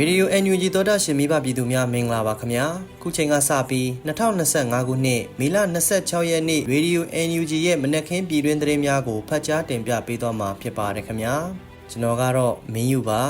ရေဒီယို NUG သောတာရှင်မိဘပြည်သူများမင်္ဂလာပါခင်ဗျာခုချိန်ကစပြီး2025ခုနှစ်မေလ26ရက်နေ့ရေဒီယို NUG ရဲ့မနက်ခင်းပြည်တွင်းသတင်းများကိုဖတ်ကြားတင်ပြပေးသွားမှာဖြစ်ပါတယ်ခင်ဗျာကျွန်တော်ကတော့မင်းယူပါ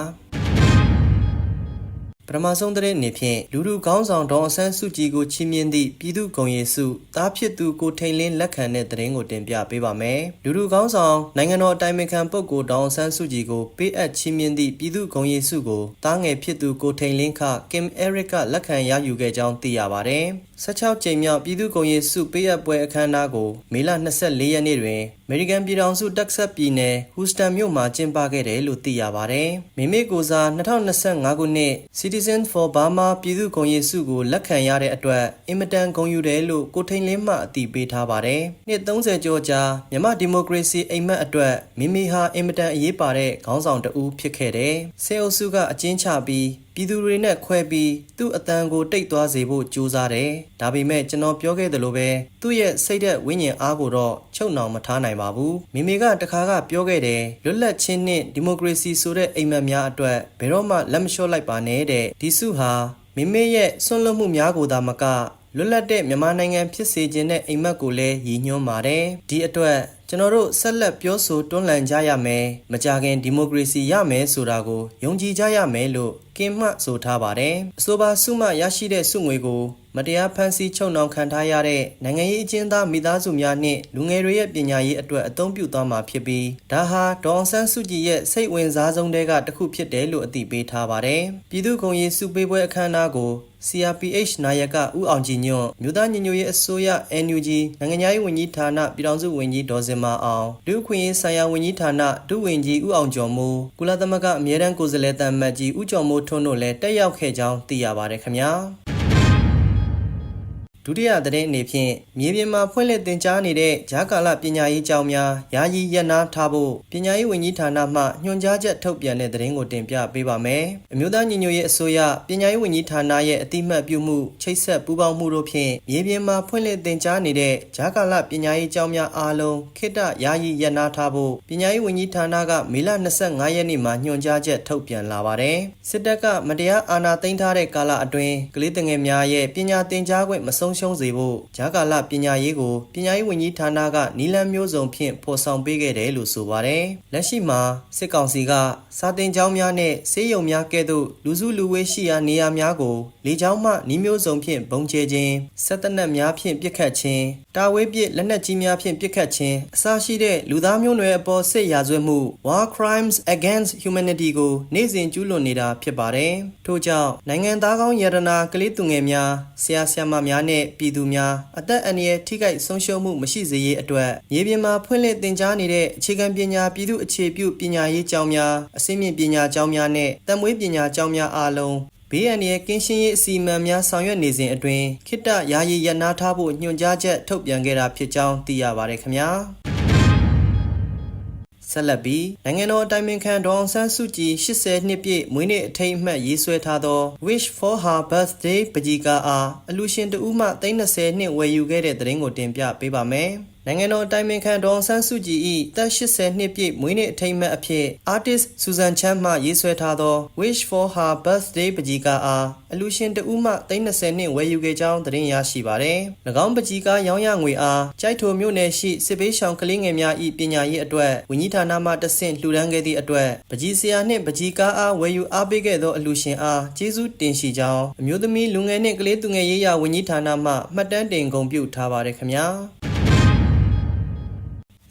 ပထမဆုံးသတင်းအနေဖြင့်လူလူကောင်းဆောင်ဒေါအောင်ဆန်းစုကြည်ကိုချီးမြှင့်သည့်ပြည်သူ့ဂုဏ်ရည်စုတားဖြစ်သူကိုထိန်လင်းလက်ခံတဲ့သတင်းကိုတင်ပြပေးပါမယ်။လူလူကောင်းဆောင်နိုင်ငံတော်အတိုင်ပင်ခံပုဂ္ဂိုလ်ဒေါအောင်ဆန်းစုကြည်ကိုပေးအပ်ချီးမြှင့်သည့်ပြည်သူ့ဂုဏ်ရည်စုကိုတားငယ်ဖြစ်သူကိုထိန်လင်းခကင်အဲရစ်ကလက်ခံရယူခဲ့ကြောင်းသိရပါတယ်။16ကြိမ်မြောက်ပြည်သူ့ဂုဏ်ရည်စုပေးအပ်ပွဲအခမ်းအနားကိုမေလ24ရက်နေ့တွင်အ မေရိကန်ပြည်ထောင်စုတက်ဆက်ပြည်နယ်ဟူစတန်မြို့မှာကျင်းပခဲ့တယ်လို့သိရပါတယ်။မိမိကိုယ်စား2025ခုနှစ် Citizen for Burma ပြည်သူ့ဂုဏ်ရည်စုကိုလက်ခံရတဲ့အတွက်အင်မတန်ဂုဏ်ယူတယ်လို့ကိုထိန်လင်းမှအတည်ပြုထားပါတယ်။နှစ်30ကျော်ကြာမြန်မာဒီမိုကရေစီအိမ်မက်အတွက်မိမိဟာအင်မတန်အရေးပါတဲ့ခေါင်းဆောင်တဦးဖြစ်ခဲ့တယ်။ဆေအုပ်စုကအကျဉ်းချပြီး ပြည်သူတွေနဲ့ခွဲပြီးသူ့အတန်ကိုတိတ်သွားစေဖို့ကြိုးစားတယ်။ဒါပေမဲ့ကျွန်တော်ပြောခဲ့သလိုပဲသူ့ရဲ့စိတ်သက်ဝိညာဉ်အားကိုတော့ချုပ်နှောင်မထားနိုင်ပါဘူး။မိမိကတခါကပြောခဲ့တယ်လွတ်လပ်ခြင်းနဲ့ဒီမိုကရေစီဆိုတဲ့အိမ်မက်များအတွက်ဘယ်တော့မှလက်မလျှော့လိုက်ပါနဲ့တဲ့ဒီစုဟာမိမိရဲ့ဆွန့်လွတ်မှုများကိုသာမကလွတ်လပ်တဲ့မြန်မာနိုင်ငံဖြစ်စေခြင်းတဲ့အိမ်မက်ကိုလည်းရည်ညွှန်းပါတယ်။ဒီအတွက် ကျွန်တော်တို့ဆက်လက်ပြောဆိုတွန်းလှန်ကြရမယ်။မကြခင်ဒီမိုကရေစီရမယ်ဆိုတာကိုယုံကြည်ကြရမယ်လို့ကင်မှတ်ဆိုထားပါတယ်။အဆိုပါစုမှရရှိတဲ့စုငွေကို မတရားဖန်ဆီးချုပ်နှောင်ခံထားရတဲ့နိုင်ငံရေးအကျဉ်းသားမိသားစုများနှင့်လူငယ်တွေရဲ့ပညာရေးအတွက်အသုံးပြုသွားမှာဖြစ်ပြီးဒါဟာဒေါအောင်ဆန်းစုကြည်ရဲ့စိတ်ဝင်စားဆုံးတဲကတစ်ခုဖြစ်တယ်လို့အသိပေးထားပါတယ်။ပြည်သူ့ဂုဏ်ရည်စုပေးပွဲအခမ်းအနားကို CRPH နာယကဦးအောင်ကြည်ညွန့်မြို့သားညီညွတ်ရေးအစိုးရ NUG နိုင်ငံရေးဝန်ကြီးဌာနပြည်ထောင်စုဝန်ကြီးဒေါ်စင်မာအောင်လူ့အခွင့်အရေးဆိုင်ရာဝန်ကြီးဌာနဒုဝန်ကြီးဦးအောင်ကျော်မိုးကုလသမဂ္ဂအမြဲတမ်းကိုယ်စားလှယ်တမတ်ကြီးဦးကျော်မိုးထွန်းတို့လည်းတက်ရောက်ခဲ့ကြောင်းသိရပါတယ်ခင်ဗျာ ဒုတိယသတင်းအနေဖြင့်မြေပြင်မှာဖွင့်လှစ်တင်ကြားနေတဲ့ဂျာကာလပညာရေးကျောင်းများယာယီရပ်နားထားဖို့ပညာရေးဝန်ကြီးဌာနမှညွှန်ကြားချက်ထုတ်ပြန်တဲ့သတင်းကိုတင်ပြပေးပါမယ်။အမျိုးသားညီညွတ်ရေးအစိုးရပညာရေးဝန်ကြီးဌာနရဲ့အတိမတ်ပြုမှုချိတ်ဆက်ပူးပေါင်းမှုတို့ဖြင့်မြေပြင်မှာဖွင့်လှစ်တင်ကြားနေတဲ့ဂျာကာလပညာရေးကျောင်းများအားလုံးခေတ္တယာယီရပ်နားထားဖို့ပညာရေးဝန်ကြီးဌာနကမေလ25ရက်နေ့မှာညွှန်ကြားချက်ထုတ်ပြန်လာပါတယ်။စစ်တပ်ကမတရားအာဏာသိမ်းထားတဲ့ကာလအတွင်းကလေးငယ်များရဲ့ပညာသင်ကြားခွင့်မဆုံးရှုံးစေဖို့ဂျာကာလပညာရေးကိုပညာရေးဝန်ကြီးဌာနကနီလန်းမျိုးစုံဖြင့်ဖော်ဆောင်ပေးခဲ့တယ်လို့ဆိုပါတယ်။လက်ရှိမှာစစ်ကောင်စီကစာတင်ကျောင်းများနဲ့ဆေးရုံများကဲ့သို့လူစုလူဝေးရှိရာနေရာများကိုလေကြောင်းမှနီးမျိုးစုံဖြင့်ပုံကျဲခြင်းဆက်တနက်များဖြင့်ပစ်ခတ်ခြင်းတာဝေးပစ်လက်နက်ကြီးများဖြင့်ပစ်ခတ်ခြင်းအစရှိတဲ့လူသားမျိုးနွယ်အပေါ်စစ်ရာဇဝတ်မှု War Crimes Against Humanity ကိုနေ့စဉ်ကျူးလွန်နေတာဖြစ်ပါတယ်။ထို့ကြောင့်နိုင်ငံသားကောင်းယရနာကလေးသူငယ်များဆရာဆရာမများနဲ့ပြည်သူများအသက်အန္တရာယ်ထိခိုက်ဆုံးရှုံးမှုမရှိစေရေးအတွက်မြေပြင်မှာဖွင့်လှစ်သင်ကြားနေတဲ့အခြေခံပညာပြည်သူအခြေပြုပညာရေးကျောင်းများအစိမ့်မြင့်ပညာကျောင်းများနဲ့တံမွေးပညာကျောင်းများအားလုံးဘေးအန္တရာယ်ကင်းရှင်းရေးအစီအမံများဆောင်ရွက်နေစဉ်အတွင်းခိတ္တယာယီရနာထားဖို့ညွှန်ကြားချက်ထုတ်ပြန်ခဲ့တာဖြစ်ကြောင်းသိရပါတယ်ခင်ဗျာ ဆက်လက်ပြီးနိုင်ငံတော်အတိုင်ပင်ခံဒေါအောင်ဆန်းစုကြည်80နှစ်ပြည့်မွေးနေ့အထိမ်းအမှတ်ရေးဆွဲထားသော Wish for Her Birthday ပကြီးကားအားအလူရှင်တဦးမှ30နှစ်ဝယ်ယူခဲ့တဲ့သတင်းကိုတင်ပြပေးပါမယ်။ နိုင်ငံတော်အတိုင်ပင်ခံဒေါအောင်ဆန်းစုကြည်၏တက်80နှစ်ပြည့်မွေးနေ့အထိမ်းအမှတ်အဖြစ် artist Susan Chan မှရေးဆွဲထားသော Wish for Her Birthday ပကြီးကားအားအလူရှင်တဦးမှ30နှစ်ဝယ်ယူခဲ့ကြောင်းသတင်းရရှိပါသည်။၎င်းပကြီးကားရောင်းရငွေအားကြိုက်ထိုမြို့နယ်ရှိစစ်ပေးရှောင်ကလေးငယ်များ၏ပညာရေးအတွက်ဝန်ကြီးဌာနမှတဆင့်လှူဒန်းခဲ့သည့်အတွက်ပကြီးဆရာနှင့်ပကြီးကားအားဝယ်ယူအားပေးခဲ့သောအလူရှင်အားကျေးဇူးတင်ရှိကြောင်းအမျိုးသမီးလူငယ်နှင့်ကလေးသူငယ်ရေးရာဝန်ကြီးဌာနမှမှတ်တမ်းတင်ဂုဏ်ပြုထားပါတယ်ခင်ဗျာ။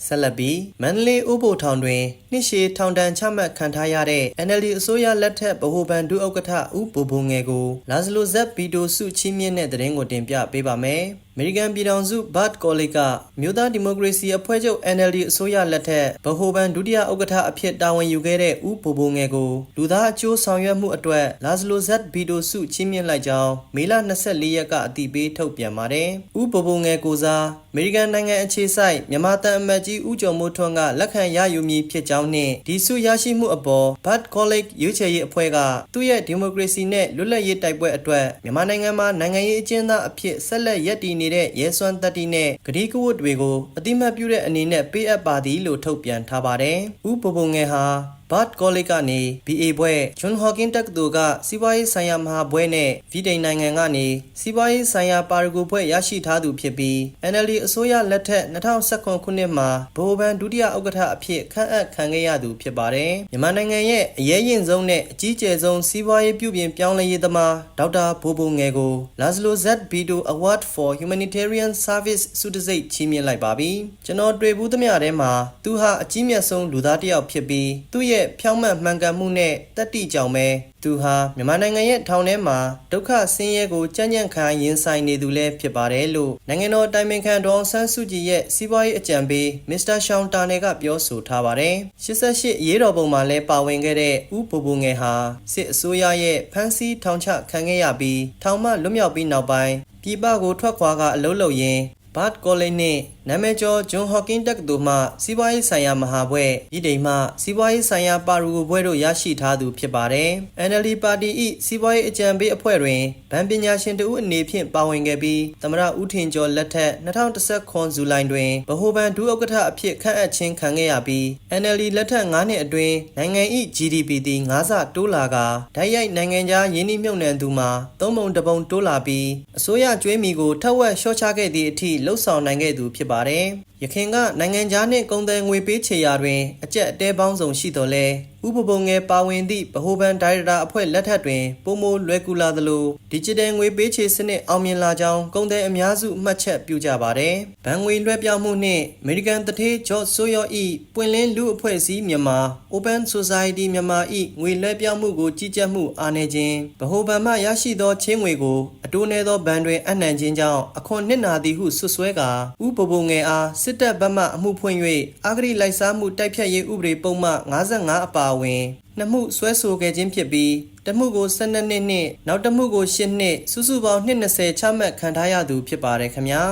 ဆက်လက်ပြီးမန္တလေးဥပိုလ်ထောင်တွင်နှစ်ရှည်ထောင်ဒဏ်ချမှတ်ခံထားရတဲ့ NLD အစိုးရလက်ထက်ဗဟိုဘဏ်ဒုဥက္ကဋ္ဌဦးဘိုဘိုငယ်ကိုလာဇလိုဇက်ဗီတိုစုချီးမြှင့်တဲ့တဲ့ရင်ကိုတင်ပြပေးပါမယ်။အမေရိကန်ပြည်ထောင်စုဘတ်ကောလိကမြို့သားဒီမိုကရေစီအဖွဲ့ချုပ် NLD အစိုးရလက်ထက်ဗဟိုဘဏ်ဒုတိယဥက္ကဋ္ဌအဖြစ်တာဝန်ယူခဲ့တဲ့ဦးဘိုဘိုငယ်ကိုလူသားအကျိုးဆောင်ရွက်မှုအတွက်လာဇလိုဇက်ဗီတိုစုချီးမြှင့်လိုက်ကြောင်းမေလ24ရက်ကအတည်ပြုထုတ်ပြန်ပါတယ်။ဦးဘိုဘိုငယ်ကိုစားအမေရိကန်နိုင်ငံအခြေစိုက်မြန်မာတန်အမတ်ကြီးဦးကျော်မိုးထွန်းကလက်ခံရယူမည်ဖြစ်ကြောင်းနှင့်ဒီစုရရှိမှုအပေါ်ဘတ်ကောလိရွေးချယ်ရေးအဖွဲ့ကသူ့ရဲ့ဒီမိုကရေစီနဲ့လွတ်လပ်ရေးတိုက်ပွဲအတွက်မြန်မာနိုင်ငံမှာနိုင်ငံရေးအကျဉ်းသားအဖြစ်ဆက်လက်ရည်တည်နေတဲ့ရဲစွမ်းတက်တီနဲ့ဂရီကဝတ်တွေကိုအတိမတ်ပြုတဲ့အနေနဲ့ပေးအပ်ပါသည်လို့ထုတ်ပြန်ထားပါတယ်။ဦးဘဘုံငယ်ဟာ Bard College ကနေ BA ဘွဲ့ John Hopkins တက္ကသိုလ်ကစီးပွားရေးဆိုင်ရာမဟာဘွဲ့နဲ့ဗြိတိန်နိုင်ငံကနေစီးပွားရေးဆိုင်ရာပါရဂူဘွဲ့ရရှိထားသူဖြစ်ပြီး NLD အစိုးရလက်ထက်2019ခုနှစ်မှာဗဟိုဘဏ်ဒုတိယဥက္ကဋ္ဌအဖြစ်ခန့်အပ်ခံခဲ့ရသူဖြစ်ပါတယ်မြန်မာနိုင်ငံရဲ့အရေးရင်ဆုံးနဲ့အကြီးကျယ်ဆုံးစီးပွားရေးပြုပြင်ပြောင်းလဲရေးသမားဒေါက်တာဘိုးဘိုငယ်ကို Laszlo Z Bito Award for Humanitarian Service ဆုတံဆိပ်ချီးမြှင့်လိုက်ပါပြီကျွန်တော်တွေ့ဘူးသမျှထဲမှာသူဟာအကြီးမြတ်ဆုံးလူသားတစ်ယောက်ဖြစ်ပြီးသူ့ရဲ့ဖြောင့်မတ်မှန်ကန်မှုနဲ့တတ်တိကြောင်ပဲသူဟာမြန်မာနိုင်ငံရဲ့ထောင်ထဲမှာဒုက္ခဆင်းရဲကိုကြမ်းကြမ်းခံရင်ဆိုင်နေသူလည်းဖြစ်ပါတယ်လို့နိုင်ငံတော်တိုင်ပင်ခံဒေါအောင်ဆန်းစုကြည်ရဲ့စီးပွားရေးအကြံပေးမစ္စတာရှောင်းတာနယ်ကပြောဆိုထားပါတယ်88ရေးတော်ပုံမှာလည်းပါဝင်ခဲ့တဲ့ဥပူပူငယ်ဟာစစ်အစိုးရရဲ့ဖမ်းဆီးထောင်ချခံခဲ့ရပြီးထောင်မှလွတ်မြောက်ပြီးနောက်ပိုင်းပြည်ပကိုထွက်ခွာကအလုပ်လုပ်ရင်းဘတ်ကောလိပ်နဲ့ နာမည်ကျော်ဂျွန်ဟော့ကင်းတက္ကသိုလ်မှစီးပွားရေးဆိုင်ရာမဟာဘွဲ့ဤတိမ်မှစီးပွားရေးဆိုင်ရာပါရူဘွဲ့တို့ရရှိထားသူဖြစ်ပါတယ်။ NLD ပါတီ၏စီးပွားရေးအကြံပေးအဖွဲ့တွင်ဗန်ပညာရှင်တဦးအနေဖြင့်ပါဝင်ခဲ့ပြီးသမရဦးထင်ကျော်လက်ထက်2010ခွန်ဇူလိုင်တွင်ဗဟိုဘဏ်ဒုဥက္ကဋ္ဌအဖြစ်ခန့်အပ်ခြင်းခံခဲ့ရပြီး NLD လက်ထက်9နှစ်အတွင်းနိုင်ငံ၏ GDP သည်9ဆတိုးလာကာဓာတ်ရိုက်နိုင်ငံခြားယင်းနှိမ့်မြုပ်နှံသူမှာသုံးပုံတစ်ပုံတိုးလာပြီးအစိုးရကျွေးမီကိုထက်ဝက်လျှော့ချခဲ့သည့်အထိလှုပ်ဆောင်နိုင်ခဲ့သူဖြစ်ပါတယ်။ယခင်ကနိုင်ငံခြားနှင့်ကုန်သွယ်ငွေပေးချေရာတွင်အကျက်အတဲပေါင်းစုံရှိတော်လဲဥပပုံငယ်ပါဝင်သည့်ဗဟိုဘဏ်ဒါရိုက်တာအဖွဲ့လက်ထက်တွင်ပုံမိုလွယ်ကူလာသလိုဒီဂျစ်တယ်ငွေပေးချေစနစ်အောင်မြင်လာကြောင်းကုန်သည်အများစုမှတ်ချက်ပြုကြပါတယ်။ဘဏ်ငွေလွှဲပြောင်းမှုနှင့်အမေရိကန်တထေးဂျော့ဆိုယောဤပွင့်လင်းလူအဖွဲ့အစည်းမြန်မာ Open Society မြန်မာဤငွေလွှဲပြောင်းမှုကိုကြီးကြပ်မှုအားနည်းခြင်းဗဟိုဘဏ်မှရရှိသောချင်းငွေကိုအတိုးနည်းသောဘဏ်တွင်အနှံခြင်းကြောင့်အခွန်နစ်နာသည်ဟုဆွဆွဲကာဥပပုံငယ်အားစစ်တပ်ဘက်မှအမှုဖွင့်၍အာဂရိလိုက်စားမှုတိုက်ဖြတ်ရေးဥပဒေပုံမှ55အပါအဝင်နှစ်မှုဆွဲဆိုခဲ့ခြင်းဖြစ်ပြီးတစ်မှုကို12နှစ်နှင့်နောက်တစ်မှုကို10နှစ်စုစုပေါင်း220ချမှတ်ခံထားရသူဖြစ်ပါတယ်ခင်ဗျာ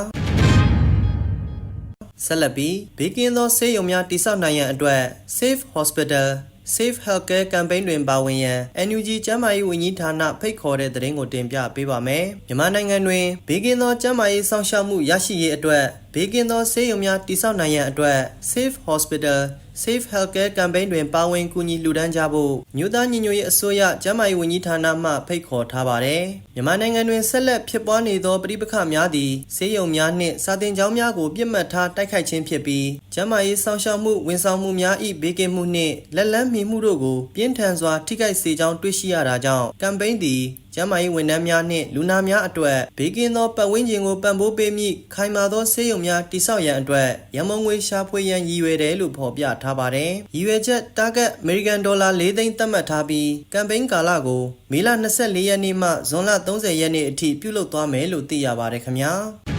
ဆက်လက်ပြီးဘေးကင်းသောဆေးရုံများတိစောက်နိုင်ရန်အတွက် Safe Hospital Safe Healthcare Campaign တွင်ပါဝင်ရန် NUG ကျန်းမာရေးဝန်ကြီးဌာနဖိတ်ခေါ်တဲ့သတင်းကိုတင်ပြပေးပါမယ်။မြန်မာနိုင်ငံတွင်ဘေးကင်းသောကျန်းမာရေးစောင့်ရှောက်မှုရရှိရေးအတွက် ဘေးကင်းသောဆေးရုံများတည်ဆောက်နိုင်ရန်အတွက် Safe Hospital Safe Healthcare Campaign တွင်ပါဝင်ကူညီလှူဒန်းကြဖို့မြို့သားညီညွတ်ရေးအစိုးရကျန်းမာရေးဝန်ကြီးဌာနမှဖိတ်ခေါ်ထားပါတယ်။မြန်မာနိုင်ငံတွင်ဆက်လက်ဖြစ်ပွားနေသောပဋိပက္ခများသည့်ဆေးရုံများနှင့်စာသင်ကျောင်းများကိုပြစ်မှတ်ထားတိုက်ခိုက်ခြင်းဖြစ်ပြီးကျန်းမာရေးစောင့်ရှောက်မှုဝန်ဆောင်မှုများ၏ဘေးကင်းမှုနှင့်လက်လန်းမီမှုတို့ကိုပြင်းထန်စွာထိခိုက်စေကြောင်းတွေ့ရှိရတာကြောင့်ကမ်ပိန်းသည် ကျန်းမာရေးဝန်ထမ်းများနှင့်လူနာများအတွက်ဘေးကင်းသောပတ်ဝန်းကျင်ကိုပံ့ပိုးပေးမည့်ခိုင်မာသောဆေးရုံများတည်ဆောက်ရန်အတွက်ရန်မုံငွေရှာဖွေရန်ရည်ရွယ်တယ်လို့ဖော်ပြထားပါတယ်။ရည်ရွယ်ချက် target American Dollar ၄သိန်းသတ်မှတ်ထားပြီးကမ်ပိန်းကာလကိုမေလ24ရက်နေ့မှဇွန်လ30ရက်နေ့အထိပြုလုပ်သွားမယ်လို့သိရပါတယ်ခင်ဗျာ။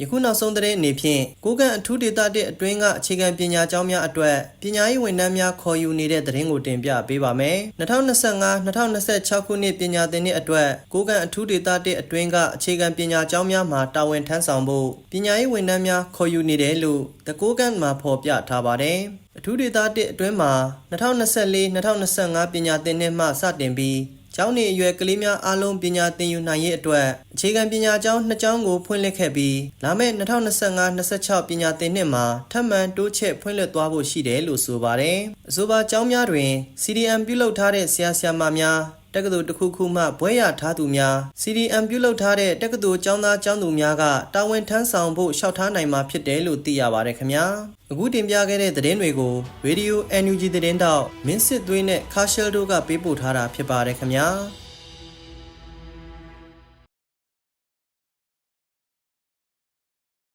ယခုနောက်ဆုံးသတင်းအနေဖြင့်ကိုကန့်အထူးဒေသတစ်အတွင်းကအခြေခံပညာကျောင်းများအတွက်ပညာရေးဝန်ထမ်းများခေါ်ယူနေတဲ့သတင်းကိုတင်ပြပေးပါမယ်။2025-2026ခုနှစ်ပညာသင်နှစ်အတွက်ကိုကန့်အထူးဒေသတစ်အတွင်းကအခြေခံပညာကျောင်းများမှာတာဝန်ထမ်းဆောင်ဖို့ပညာရေးဝန်ထမ်းများခေါ်ယူနေတယ်လို့တကိုးကန့်မှာဖော်ပြထားပါတယ်။အထူးဒေသတစ်အတွင်းမှာ2024-2025ပညာသင်နှစ်မှစတင်ပြီး ကျောင်းနေအရွယ်ကလေးများအားလုံးပညာသင်ယူနိုင်ရေးအတွက်အခြေခံပညာကျောင်းနှစ်ကျောင်းကိုဖွင့်လှစ်ခဲ့ပြီးလာမယ့်2025-26ပညာသင်နှစ်မှာထပ်မံတိုးချဲ့ဖွင့်လှစ်သွားဖို့ရှိတယ်လို့ဆိုပါတယ်။အဆိုပါကျောင်းများတွင် CDM ပြုလုပ်ထားတဲ့ဆရာဆရာမများတ က္ကသိုလ်တစ်ခုခုမှဘွဲရထားသူများ CDM ပြုလုပ်ထားတဲ့တက္ကသိုလ်ကျောင်းသားကျောင်းသူများကတာဝန်ထမ်းဆောင်ဖို့လျှောက်ထားနိုင်မှာဖြစ်တယ်လို့သိရပါတယ်ခင်ဗျာအခုတင်ပြခဲ့တဲ့သတင်းတွေကို Radio NUG သတင်းတောက်မင်းစစ်သွေးနဲ့ခါရှယ်တို့ကပေးပို့ထားတာဖြစ်ပါတယ်ခင်ဗျာ